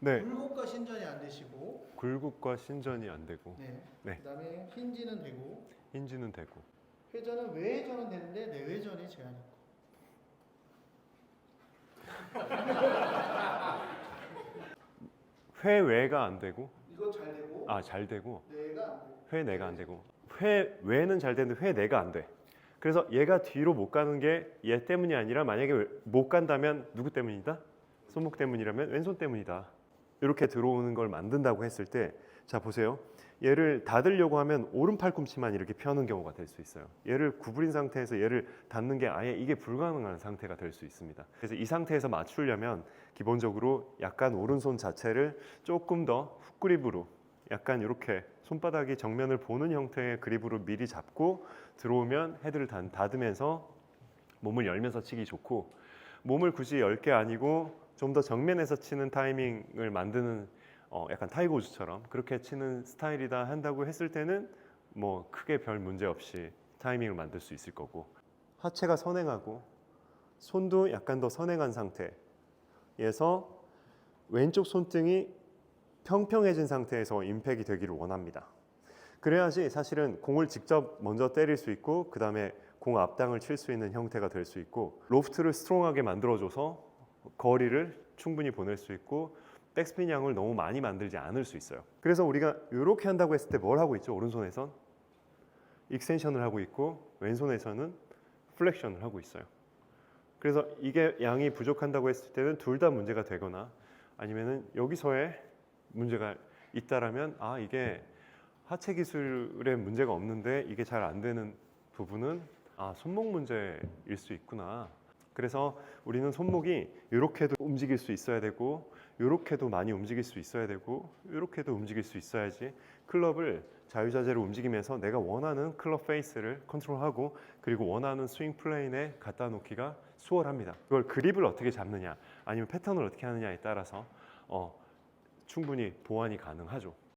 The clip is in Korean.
네. 굴곡과 신전이 안 되시고 굴곡과 신전이 안 되고 네. 네. 그다음에 힌지는 되고 힌지는 되고 회전은 외회전은 되는데 내회전이 제한이 있고 회외가 안 되고 이거 잘 되고 아 잘 되고 내가 안 되고 회내가 안 되고 회외는 잘 되는데 회내가 안 돼. 그래서 얘가 뒤로 못 가는 게 얘 때문이 아니라 만약에 못 간다면 누구 때문이다? 손목 때문이라면 왼손 때문이다. 이렇게 들어오는 걸 만든다고 했을 때 자 보세요. 얘를 닫으려고 하면 오른 팔꿈치만 이렇게 펴는 경우가 될 수 있어요. 얘를 구부린 상태에서 얘를 닫는 게 아예 이게 불가능한 상태가 될 수 있습니다. 그래서 이 상태에서 맞추려면 기본적으로 약간 오른손 자체를 조금 더 훅그립으로 약간 이렇게 손바닥이 정면을 보는 형태의 그립으로 미리 잡고 들어오면 헤드를 닫- 닫으면서 몸을 열면서 치기 좋고 몸을 굳이 열 게 아니고 좀 더 정면에서 치는 타이밍을 만드는 어, 약간 타이거 우즈처럼 그렇게 치는 스타일이다 한다고 했을 때는 뭐 크게 별 문제 없이 타이밍을 만들 수 있을 거고 하체가 선행하고 손도 약간 더 선행한 상태에서 왼쪽 손등이 평평해진 상태에서 임팩이 되기를 원합니다. 그래야지 사실은 공을 직접 먼저 때릴 수 있고 그 다음에 공 앞당을 칠 수 있는 형태가 될 수 있고 로프트를 스트롱하게 만들어줘서 거리를 충분히 보낼 수 있고 백스핀 양을 너무 많이 만들지 않을 수 있어요. 그래서 우리가 이렇게 한다고 했을 때 뭘 하고 있죠? 오른손에선 익스텐션을 하고 있고 왼손에서는 플렉션을 하고 있어요. 그래서 이게 양이 부족한다고 했을 때는 둘 다 문제가 되거나 아니면은 여기서의 문제가 있다라면 아 이게 하체 기술에 문제가 없는데 이게 잘 안 되는 부분은 아 손목 문제일 수 있구나. 그래서 우리는 손목이 이렇게도 움직일 수 있어야 되고 이렇게도 많이 움직일 수 있어야 되고 이렇게도 움직일 수 있어야지 클럽을 자유자재로 움직이면서 내가 원하는 클럽 페이스를 컨트롤하고 그리고 원하는 스윙 플레인에 갖다 놓기가 수월합니다. 그걸 그립을 어떻게 잡느냐 아니면 패턴을 어떻게 하느냐에 따라서 어, 충분히 보완이 가능하죠.